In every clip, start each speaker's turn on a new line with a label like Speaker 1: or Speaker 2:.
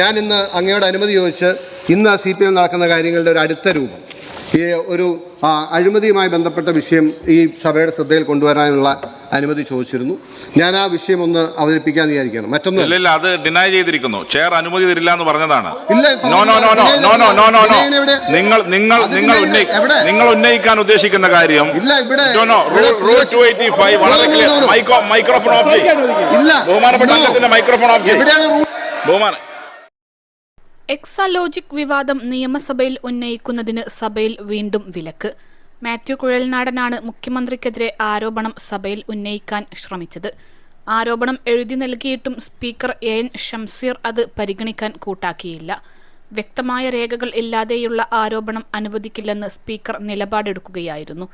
Speaker 1: ഞാൻ ഇന്ന് അങ്ങയോട് അനുമതി ചോദിച്ച് ഇന്ന് സി പി എം നടക്കുന്ന കാര്യങ്ങളുടെ ഒരു അടുത്ത രൂപം. ഈ ഒരു അഴിമതിയുമായി ബന്ധപ്പെട്ട വിഷയം ഈ സഭയുടെ ശ്രദ്ധയിൽ കൊണ്ടുവരാനുള്ള അനുമതി ചോദിച്ചിരുന്നു. ഞാൻ ആ വിഷയം ഒന്ന് അവതരിപ്പിക്കാൻ വിചാരിക്കുകയാണ്. മറ്റൊന്നും
Speaker 2: ഇല്ല അത് ഡിനൈ ചെയ്തിരിക്കുന്നു. ചെയർ അനുമതി തരില്ല എന്ന് പറഞ്ഞതാണ്. നിങ്ങൾ നിങ്ങൾ നിങ്ങൾ നിങ്ങൾ ഉന്നയിക്കാൻ ഉദ്ദേശിക്കുന്ന കാര്യം മൈക്രോഫോൺ ഓഫ് ബഹുമാനപ്പെട്ട മൈക്രോഫോൺ ഓഫ് ബഹുമാനം
Speaker 3: എക്സാലോജിക് വിവാദം നിയമസഭയിൽ ഉന്നയിക്കുന്നതിന് സഭയിൽ വീണ്ടും വിലക്ക്. മാത്യു കുഴൽനാടനാണ് മുഖ്യമന്ത്രിക്കെതിരെ ആരോപണം സഭയിൽ ഉന്നയിക്കാൻ ശ്രമിച്ചത്. ആരോപണം എഴുതി നൽകിയിട്ടും സ്പീക്കർ എ എൻ ഷംസീർ അത് പരിഗണിക്കാൻ കൂട്ടാക്കിയില്ല. വ്യക്തമായ രേഖകൾ ഇല്ലാതെയുള്ള ആരോപണം അനുവദിക്കില്ലെന്ന് സ്പീക്കർ നിലപാടെടുക്കുകയായിരുന്നു.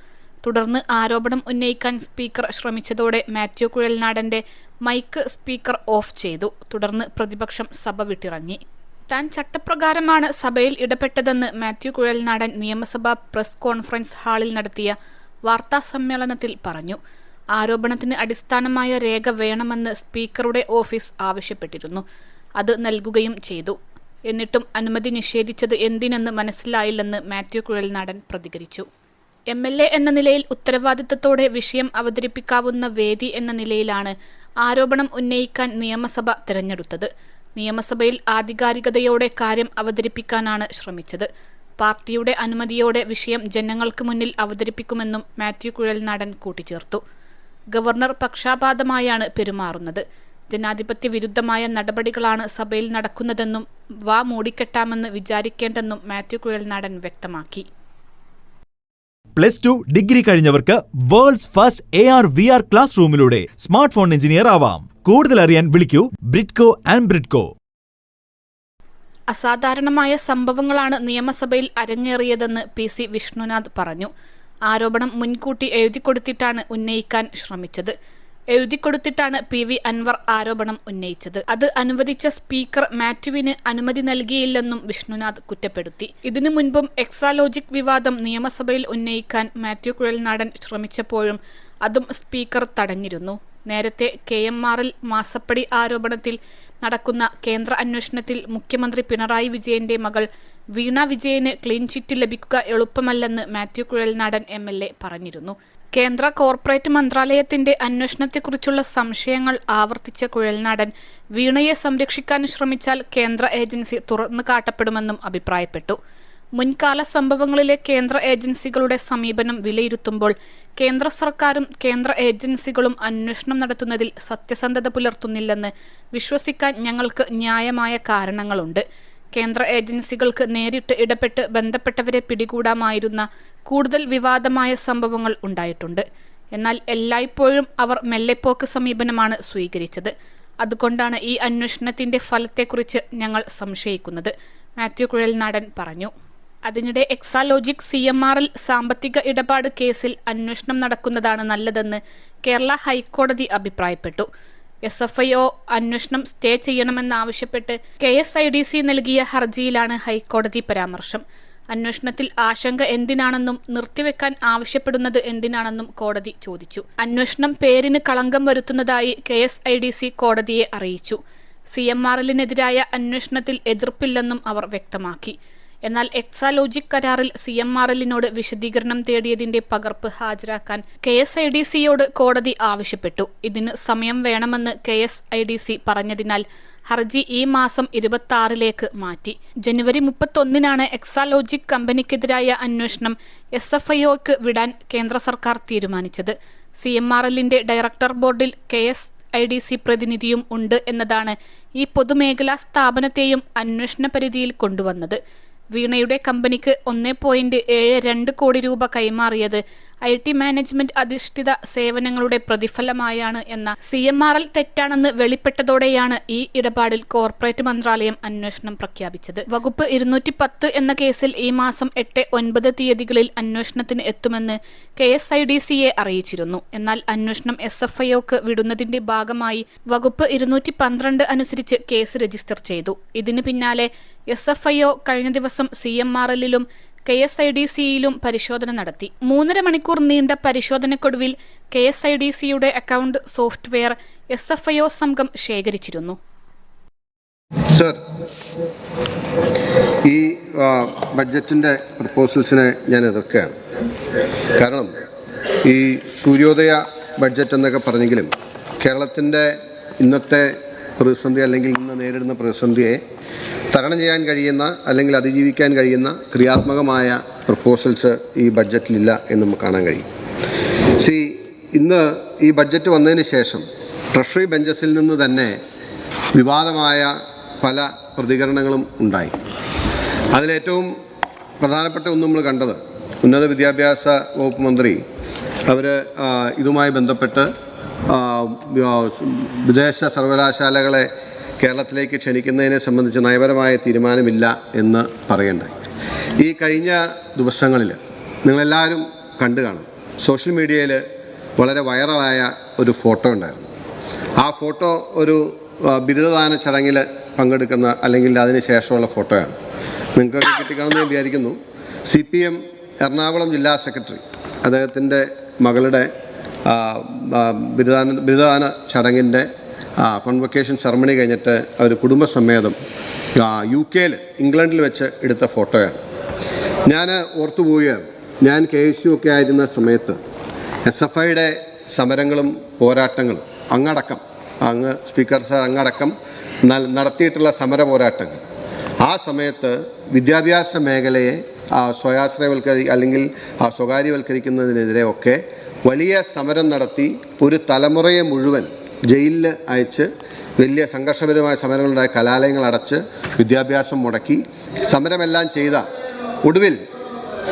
Speaker 3: തുടർന്ന് ആരോപണം ഉന്നയിക്കാൻ സ്പീക്കർ ശ്രമിച്ചതോടെ മാത്യു കുഴൽനാടന്റെ മൈക്ക് സ്പീക്കർ ഓഫ് ചെയ്തു. തുടർന്ന് പ്രതിപക്ഷം സഭ വിട്ടിറങ്ങി. താൻ ചട്ടപ്രകാരമാണ് സഭയിൽ ഇടപെട്ടതെന്ന് മാത്യു കുഴൽനാടൻ നിയമസഭാ പ്രസ് കോൺഫറൻസ് ഹാളിൽ നടത്തിയ വാർത്താ സമ്മേളനത്തിൽ പറഞ്ഞു. ആരോപണത്തിന് അടിസ്ഥാനമായ രേഖ വേണമെന്ന് സ്പീക്കറുടെ ഓഫീസ് ആവശ്യപ്പെട്ടിരുന്നു. അത് നൽകുകയും ചെയ്തു. എന്നിട്ടും അനുമതി നിഷേധിച്ചത് എന്തിനെന്ന് മനസ്സിലായില്ലെന്ന് മാത്യു കുഴൽനാടൻ പ്രതികരിച്ചു. എം എൽ എ എന്ന നിലയിൽ ഉത്തരവാദിത്തത്തോടെ വിഷയം അവതരിപ്പിക്കാവുന്ന വേദി എന്ന നിലയിലാണ് ആരോപണം ഉന്നയിക്കാൻ നിയമസഭ തിരഞ്ഞെടുത്തത്. നിയമസഭയിൽ ആധികാരികതയോടെ കാര്യം അവതരിപ്പിക്കാനാണ് ശ്രമിച്ചത്. പാർട്ടിയുടെ അനുമതിയോടെ വിഷയം ജനങ്ങൾക്ക് മുന്നിൽ അവതരിപ്പിക്കുമെന്നും മാത്യു കുഴൽനാടൻ കൂട്ടിച്ചേർത്തു. ഗവർണർ പക്ഷാപാതമായാണ് പെരുമാറുന്നത്. ജനാധിപത്യ വിരുദ്ധമായ നടപടികളാണ് സഭയിൽ നടക്കുന്നതെന്നും വാ മൂടിക്കെട്ടാമെന്ന് വിചാരിക്കേണ്ടെന്നും മാത്യു കുഴൽനാടൻ വ്യക്തമാക്കി.
Speaker 4: Plus two degree കഴിഞ്ഞവർക്ക് world's first A R V R class റൂമിലൂടെ smart phone engineer ആവാം. കൂടുതൽ അറിയാൻ വിളിക്കൂ ബ്രിഡ്കോ ആൻഡ് ബ്രിഡ്കോ
Speaker 3: അസാധാരണമായ സംഭവങ്ങളാണ് നിയമസഭയിൽ അരങ്ങേറിയതെന്ന് പി സി വിഷ്ണുനാഥ് പറഞ്ഞു. ആരോപണം മുൻകൂട്ടി എഴുതിക്കൊടുത്തിട്ടാണ് ഉന്നയിക്കാൻ ശ്രമിച്ചത്. എഴുതിക്കൊടുത്തിട്ടാണ് പി വി അൻവർ ആരോപണം ഉന്നയിച്ചത്. അത് അനുവദിച്ച സ്പീക്കർ മാത്യുവിന് അനുമതി നൽകിയില്ലെന്നും വിഷ്ണുനാഥ് കുറ്റപ്പെടുത്തി. ഇതിനു മുൻപും എക്സാലോജിക് വിവാദം നിയമസഭയിൽ ഉന്നയിക്കാൻ മാത്യു കുഴൽനാടൻ ശ്രമിച്ചപ്പോഴും അതും സ്പീക്കർ തടഞ്ഞിരുന്നു. നേരത്തെ കെ എം ആറിൽ മാസപ്പടി ആരോപണത്തിൽ നടക്കുന്ന കേന്ദ്ര അന്വേഷണത്തിൽ മുഖ്യമന്ത്രി പിണറായി വിജയന്റെ മകൾ വീണ വിജയന് ക്ലീൻ ചിറ്റ് ലഭിക്കുക എളുപ്പമല്ലെന്ന് Mathew Kuzhalnadan M L A പറഞ്ഞിരുന്നു. കേന്ദ്ര കോർപ്പറേറ്റ് മന്ത്രാലയത്തിന്റെ അന്വേഷണത്തെക്കുറിച്ചുള്ള സംശയങ്ങൾ ആവർത്തിച്ച കുഴൽനാടൻ വീണയെ സംരക്ഷിക്കാൻ ശ്രമിച്ചാൽ കേന്ദ്ര ഏജൻസി തുറന്നു കാട്ടപ്പെടുമെന്നും അഭിപ്രായപ്പെട്ടു. മുൻകാല സംഭവങ്ങളിലെ കേന്ദ്ര ഏജൻസികളുടെ സമീപനം വിലയിരുത്തുമ്പോൾ കേന്ദ്ര സർക്കാരും കേന്ദ്ര ഏജൻസികളും അന്വേഷണം നടത്തുന്നതിൽ സത്യസന്ധത പുലർത്തുന്നില്ലെന്ന് വിശ്വസിക്കാൻ ഞങ്ങൾക്ക് ന്യായമായ കാരണങ്ങളുണ്ട്. കേന്ദ്ര ഏജൻസികൾക്ക് നേരിട്ട് ഇടപെട്ട് ബന്ധപ്പെട്ടവരെ പിടികൂടാമായിരുന്ന കൂടുതൽ വിവാദമായ സംഭവങ്ങൾ ഉണ്ടായിട്ടുണ്ട്. എന്നാൽ എല്ലായ്പ്പോഴും അവർ മെല്ലെപ്പോക്ക് സമീപനമാണ് സ്വീകരിച്ചത്. അതുകൊണ്ടാണ് ഈ അന്വേഷണത്തിന്റെ ഫലത്തെക്കുറിച്ച് ഞങ്ങൾ സംശയിക്കുന്നത്. മാത്യു കുഴൽനാടൻ പറഞ്ഞു. അതിനിടെ എക്സാലോജിക് സി എം ആറിൽ സാമ്പത്തിക ഇടപാട് കേസിൽ അന്വേഷണം നടക്കുന്നതാണ് നല്ലതെന്ന് കേരള ഹൈക്കോടതി അഭിപ്രായപ്പെട്ടു. എസ് എഫ് ഐ ഒ അന്വേഷണം സ്റ്റേ ചെയ്യണമെന്നാവശ്യപ്പെട്ട് K S I D C നൽകിയ ഹർജിയിലാണ് ഹൈക്കോടതി പരാമർശം. അന്വേഷണത്തിൽ ആശങ്ക എന്തിനാണെന്നും നിർത്തിവെക്കാൻ ആവശ്യപ്പെടുന്നത് എന്തിനാണെന്നും കോടതി ചോദിച്ചു. അന്വേഷണം പേരിന് കളങ്കം വരുത്തുന്നതായി K S I D C കോടതിയെ അറിയിച്ചു. സി എം ആർ എല്ലിനെതിരായ അന്വേഷണത്തിൽ എതിർപ്പില്ലെന്നും അവർ വ്യക്തമാക്കി. എന്നാൽ എക്സാലോജിക് കരാറിൽ സി എം ആർ എല്ലിനോട് വിശദീകരണം തേടിയതിന്റെ പകർപ്പ് ഹാജരാക്കാൻ കെ എസ് ഐ ഡി സിയോട് കോടതി ആവശ്യപ്പെട്ടു. ഇതിന് സമയം വേണമെന്ന് K S I D C പറഞ്ഞതിനാൽ ഹർജി ഈ മാസം ഇരുപത്തി ആറിലേക്ക് മാറ്റി. ജനുവരി മുപ്പത്തൊന്നിനാണ് എക്സാലോജിക് കമ്പനിക്കെതിരായ അന്വേഷണം എസ് എഫ് ഐ ഒക്ക് വിടാൻ കേന്ദ്ര സർക്കാർ തീരുമാനിച്ചത്. സി എം ആർ എല്ലിന്റെ ഡയറക്ടർ ബോർഡിൽ K S I D C പ്രതിനിധിയും ഉണ്ട് എന്നതാണ് ഈ പൊതുമേഖലാ സ്ഥാപനത്തെയും അന്വേഷണ പരിധിയിൽ കൊണ്ടുവന്നത്. വീണയുടെ കമ്പനിക്ക് ഒന്നേ പോയിന്റ് ഏഴ് രണ്ട് കോടി രൂപ കൈമാറിയത് ഐ ടി മാനേജ്മെന്റ് അധിഷ്ഠിത സേവനങ്ങളുടെ പ്രതിഫലമായാണ് എന്ന സി എം ആർ എൽ തെറ്റാണെന്ന് വെളിപ്പെട്ടതോടെയാണ് ഈ ഇടപാടിൽ കോർപ്പറേറ്റ് മന്ത്രാലയം അന്വേഷണം പ്രഖ്യാപിച്ചത്. വകുപ്പ് ഇരുന്നൂറ്റി പത്ത് എന്ന കേസിൽ ഈ മാസം എട്ട് ഒൻപത് തീയതികളിൽ അന്വേഷണത്തിന് എത്തുമെന്ന് കെ എസ് ഐ ഡി സിയെ അറിയിച്ചിരുന്നു. എന്നാൽ അന്വേഷണം എസ് എഫ് ഐ ഒക്ക് വിടുന്നതിന്റെ ഭാഗമായി വകുപ്പ് ഇരുന്നൂറ്റി പന്ത്രണ്ട് അനുസരിച്ച് കേസ് രജിസ്റ്റർ ചെയ്തു. ഇതിന് പിന്നാലെ എസ് എഫ് ഐ ഒ കഴിഞ്ഞ ദിവസം സി എം ആർ എല്ലിലും കെ എസ് ഐ ഡി സിയിലും പരിശോധന നടത്തി. മൂന്നര മണിക്കൂർ നീണ്ട പരിശോധനക്കൊടുവിൽ കെ എസ് ഐ ഡി സിയുടെ account software S F I O സംഘം ശേഖരിച്ചിരുന്നു.
Speaker 1: സർ ഈ ബഡ്ജറ്റിന്റെ പ്രപ്പോസൽസിനെ ഞാൻ എതിർക്കുകയാണ്. കാരണം ഈ സൂര്യോദയ ബഡ്ജറ്റ് എന്നൊക്കെ പറഞ്ഞെങ്കിലും കേരളത്തിന്റെ ഇന്നത്തെ പ്രതിസന്ധി അല്ലെങ്കിൽ ഇന്ന് നേരിടുന്ന പ്രതിസന്ധിയെ തരണം ചെയ്യാൻ കഴിയുന്ന അല്ലെങ്കിൽ അതിജീവിക്കാൻ കഴിയുന്ന ക്രിയാത്മകമായ പ്രപ്പോസൽസ് ഈ ബഡ്ജറ്റിലില്ല എന്ന് നമുക്ക് കാണാൻ കഴിയും. സി ഇന്ന് ഈ ബഡ്ജറ്റ് വന്നതിന് ശേഷം ട്രഷറി ബെഞ്ചസിൽ നിന്ന് തന്നെ വിവാദമായ പല പ്രതികരണങ്ങളും ഉണ്ടായി. അതിലേറ്റവും പ്രധാനപ്പെട്ട ഒന്ന് നമ്മൾ കണ്ടത് ഉന്നത വിദ്യാഭ്യാസ വകുപ്പ് മന്ത്രി അവർ ഇതുമായി ബന്ധപ്പെട്ട് വിദേശ സർവകലാശാലകളെ കേരളത്തിലേക്ക് ക്ഷണിക്കുന്നതിനെ സംബന്ധിച്ച് നയപരമായ തീരുമാനമില്ല എന്ന് പറയണ്ടായി. ഈ കഴിഞ്ഞ ദിവസങ്ങളിൽ നിങ്ങളെല്ലാവരും കണ്ടു കാണും. സോഷ്യൽ മീഡിയയിൽ വളരെ വൈറലായ ഒരു ഫോട്ടോ ഉണ്ടായിരുന്നു. ആ ഫോട്ടോ ഒരു ബിരുദദാന ചടങ്ങിൽ പങ്കെടുക്കുന്ന അല്ലെങ്കിൽ അതിന് ശേഷമുള്ള ഫോട്ടോയാണ്. നിങ്ങൾക്ക് കിട്ടിക്കാണെന്ന് വിചാരിക്കുന്നു. സി പി എം എറണാകുളം ജില്ലാ സെക്രട്ടറി അദ്ദേഹത്തിന്റെ മകളുടെ ബിരുദാന ബിരുദദാന ചടങ്ങിന്റെ കോൺവൊക്കേഷൻ സെറമണി കഴിഞ്ഞിട്ട് അവർ കുടുംബസമേതം യു കെയിൽ ഇംഗ്ലണ്ടിൽ വെച്ച് എടുത്ത ഫോട്ടോയാണ്. ഞാൻ ഓർത്തുപോവുകയാണ്. ഞാൻ കെ എസ് യു ഒക്കെ ആയിരുന്ന സമയത്ത് എസ് എഫ് ഐയുടെ സമരങ്ങളും പോരാട്ടങ്ങളും അങ്ങടക്കം അങ്ങ് സ്പീക്കർ സാർ അങ്ങടക്കം നടത്തിയിട്ടുള്ള സമര പോരാട്ടങ്ങൾ. ആ സമയത്ത് വിദ്യാഭ്യാസ മേഖലയെ ആ, സ്വയാശ്രയവൽക്കരി അല്ലെങ്കിൽ ആ, സ്വകാര്യവൽക്കരിക്കുന്നതിനെതിരെ ഒക്കെ വലിയ സമരം നടത്തി ഒരു തലമുറയെ മുഴുവൻ ജയിലിൽ അയച്ച് വലിയ സംഘർഷപരമായ സമരങ്ങളുണ്ടായ കലാലയങ്ങൾ അടച്ച് വിദ്യാഭ്യാസം മുടക്കി സമരമെല്ലാം ചെയ്ത ഒടുവിൽ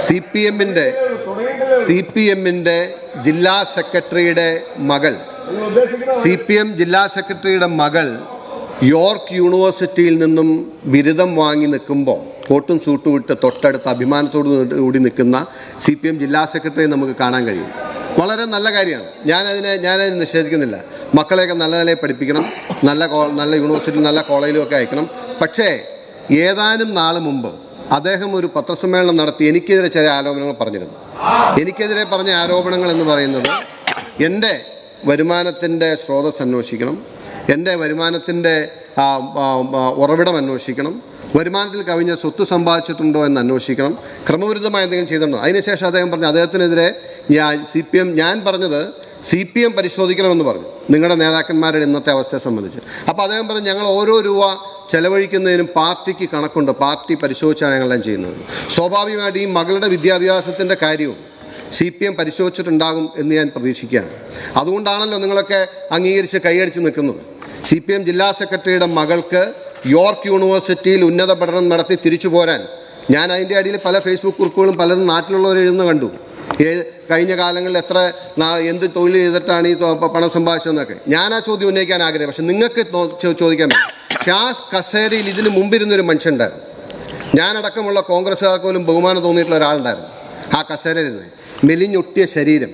Speaker 1: സി പി എമ്മിന്റെ സി പി എമ്മിന്റെ ജില്ലാ സെക്രട്ടറിയുടെ മകൾ സി പി എം ജില്ലാ സെക്രട്ടറിയുടെ മകൾ യോർക്ക് യൂണിവേഴ്സിറ്റിയിൽ നിന്നും ബിരുദം വാങ്ങി നിൽക്കുമ്പോൾ കോട്ടും സൂട്ടും ഇട്ട് തൊട്ടടുത്ത് അഭിമാനത്തോടു കൂടി നിൽക്കുന്ന സി പി എം ജില്ലാ സെക്രട്ടറിയെ നമുക്ക് കാണാൻ കഴിയും. വളരെ നല്ല കാര്യമാണ്. ഞാനതിനെ ഞാനതിനെ നിഷേധിക്കുന്നില്ല. മക്കളെയൊക്കെ നല്ല നിലയിൽ പഠിപ്പിക്കണം. നല്ല നല്ല യൂണിവേഴ്സിറ്റി നല്ല കോളേജിലും ഒക്കെ അയക്കണം. പക്ഷേ ഏതാനും നാൾ മുമ്പ് അദ്ദേഹം ഒരു പത്രസമ്മേളനം നടത്തി എനിക്കെതിരെ ചില ആരോപണങ്ങൾ പറഞ്ഞിരുന്നു. എനിക്കെതിരെ പറഞ്ഞ ആരോപണങ്ങൾ എന്ന് പറയുന്നത് എന്റെ വരുമാനത്തിന്റെ സ്രോതസ് അന്വേഷിക്കണം. എന്റെ വരുമാനത്തിന്റെ ഉറവിടം അന്വേഷിക്കണം. വരുമാനത്തിൽ കവിഞ്ഞ സ്വത്ത് സമ്പാദിച്ചിട്ടുണ്ടോ എന്ന് അന്വേഷിക്കണം. ക്രമവിരുദ്ധമായ എന്തെങ്കിലും ചെയ്തിട്ടുണ്ടോ? അതിനുശേഷം അദ്ദേഹം പറഞ്ഞു അദ്ദേഹത്തിനെതിരെ ഞാൻ സി പി എം ഞാൻ പറഞ്ഞത് സി പി എം പരിശോധിക്കണമെന്ന് പറഞ്ഞു. നിങ്ങളുടെ നേതാക്കന്മാരുടെ ഇന്നത്തെ അവസ്ഥയെ സംബന്ധിച്ച്. അപ്പോൾ അദ്ദേഹം പറഞ്ഞു ഞങ്ങൾ ഓരോ രൂപ ചെലവഴിക്കുന്നതിനും പാർട്ടിക്ക് കണക്കുണ്ട്. പാർട്ടി പരിശോധിച്ചാണ് ഞങ്ങളെല്ലാം ചെയ്യുന്നത്. സ്വാഭാവികമായിട്ട് ഈ മകളുടെ വിദ്യാഭ്യാസത്തിന്റെ കാര്യവും സി പി എം പരിശോധിച്ചിട്ടുണ്ടാകും എന്ന് ഞാൻ പ്രതീക്ഷിക്കുകയാണ്. അതുകൊണ്ടാണല്ലോ നിങ്ങളൊക്കെ അംഗീകരിച്ച് കൈയടിച്ച് നിൽക്കുന്നത്. സി പി എം ജില്ലാ സെക്രട്ടറിയുടെ മകൾക്ക് യോർക്ക് യൂണിവേഴ്സിറ്റിയിൽ ഉന്നത പഠനം നടത്തി തിരിച്ചു പോരാൻ. ഞാൻ അതിന്റെ അടിയിൽ പല ഫേസ്ബുക്ക് കുറിപ്പുകളും പലരും നാട്ടിലുള്ളവർ എഴുതുന്ന കണ്ടു. കഴിഞ്ഞ കാലങ്ങളിൽ എത്ര എന്ത് തൊഴിൽ ചെയ്തിട്ടാണ് ഈ പണം സമ്പാദിച്ചതെന്നൊക്കെ. ഞാൻ ആ ചോദ്യം ഉന്നയിക്കാൻ ആഗ്രഹം പക്ഷെ നിങ്ങൾക്ക് ചോദിക്കാൻ പറ്റും. പക്ഷെ കസേരയിൽ ഇതിന് മുമ്പിരുന്നൊരു മനുഷ്യനുണ്ടായിരുന്നു. ഞാനടക്കമുള്ള കോൺഗ്രസ്സുകാർക്ക് പോലും ബഹുമാനം തോന്നിയിട്ടുള്ള ഒരാളുണ്ടായിരുന്നു. ആ കസേരയിരുന്ന് മെലിഞ്ഞൊട്ടിയ ശരീരം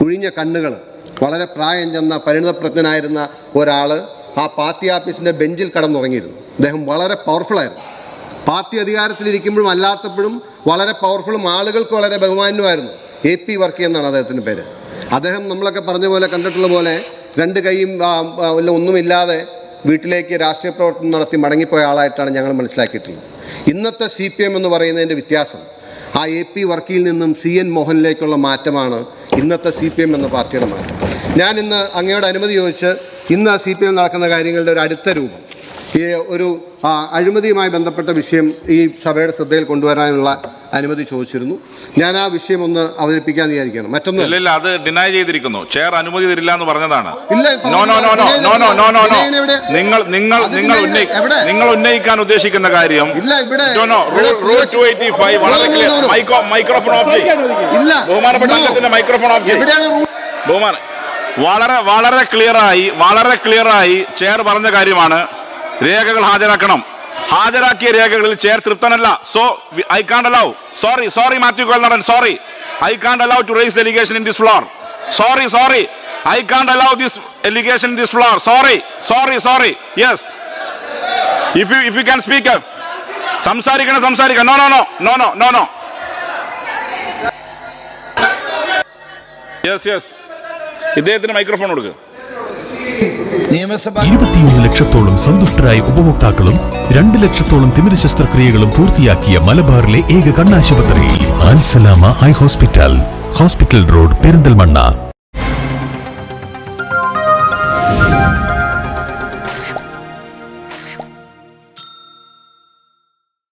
Speaker 1: കുഴിഞ്ഞ കണ്ണുകൾ വളരെ പ്രായം ചെന്ന പരിണിതപ്രജ്ഞനായിരുന്ന ഒരാൾ ആ പാർട്ടി ആഫീസിന്റെ ബെഞ്ചിൽ കടന്നുറങ്ങിയിരുന്നു. അദ്ദേഹം വളരെ പവർഫുള്ളായിരുന്നു പാർട്ടി അധികാരത്തിലിരിക്കുമ്പോഴും അല്ലാത്തപ്പോഴും വളരെ പവർഫുള്ളും ആളുകൾക്ക് വളരെ ബഹുമാനുമായിരുന്നു എ പി വർക്കി എന്നാണ് അദ്ദേഹത്തിന്റെ പേര്. അദ്ദേഹം നമ്മളൊക്കെ പറഞ്ഞ പോലെ കണ്ടിട്ടുള്ള പോലെ രണ്ട് കൈയും വല്ല ഒന്നുമില്ലാതെ വീട്ടിലേക്ക് രാഷ്ട്രീയ പ്രവർത്തനം നടത്തി മടങ്ങിപ്പോയ ആളായിട്ടാണ് ഞങ്ങൾ മനസ്സിലാക്കിയിട്ടുള്ളത്. ഇന്നത്തെ സി പി എം എന്ന് പറയുന്നതിന്റെ വ്യത്യാസം ആ എ പി വർക്കിയിൽ നിന്നും സി എൻ മോഹനിലേക്കുള്ള മാറ്റമാണ് ഇന്നത്തെ സി പി എം എന്ന പാർട്ടിയുടെ മാറ്റം. ഞാൻ ഇന്ന് അങ്ങയോട് അനുമതി ചോദിച്ച് ഇന്ന് സി പി എം നടക്കുന്ന കാര്യങ്ങളുടെ ഒരു അടുത്ത രൂപം. ഈ ഒരു അഴിമതിയുമായി ബന്ധപ്പെട്ട വിഷയം ഈ സഭയുടെ ശ്രദ്ധയിൽ കൊണ്ടുവരാനുള്ള അനുമതി ചോദിച്ചിരുന്നു. ഞാൻ ആ വിഷയം ഒന്ന് അവതരിപ്പിക്കാൻ വിചാരിക്കണം മറ്റൊന്ന്
Speaker 2: ഇല്ല അത് ഡിനൈ ചെയ്തിരിക്കുന്നു. ചെയർ അനുമതി തരില്ല എന്ന് പറഞ്ഞതാണ്. നിങ്ങൾ നിങ്ങൾ നിങ്ങൾ നിങ്ങൾ ഉന്നയിക്കാൻ ഉദ്ദേശിക്കുന്ന കാര്യം മൈക്രോഫോൺ ഓഫ് ബഹുമാനപ്പെട്ട മൈക്രോഫോൺ ഓഫ് ബഹുമാന വളരെ വളരെ ക്ലിയറായി വളരെ ക്ലിയറായി ചെയർ പറഞ്ഞ കാര്യമാണ്. രേഖകൾ ഹാജരാക്കണം. ഹാജരാക്കിയ രേഖകളിൽ chair തൃപ്തനല്ല. So I can't allow sorry sorry Mathew കൊല്ലടൻ sorry I can't allow to raise the allegation in this floor sorry sorry I can't allow this allegation in this floor sorry sorry sorry yes if you if you can speak സംസാരിക്കണം സംസാരിക്കണം. No no no no no no no yes yes ഇദ്ദേഹത്തിന് microphone കൊടുക്കുക
Speaker 5: നിയമസഭ
Speaker 2: ഇരുപത്തിയൊന്ന് ലക്ഷത്തോളം സന്തുഷ്ടരായ ഉപഭോക്താക്കളും രണ്ട് ലക്ഷത്തോളം തിമിര ശസ്ത്രക്രിയകളും പൂർത്തിയാക്കിയ മലബാറിലെ ഏക കണ്ണാശുപത്രി Alsalama eye hospital. Hospital road Perinthalmanna.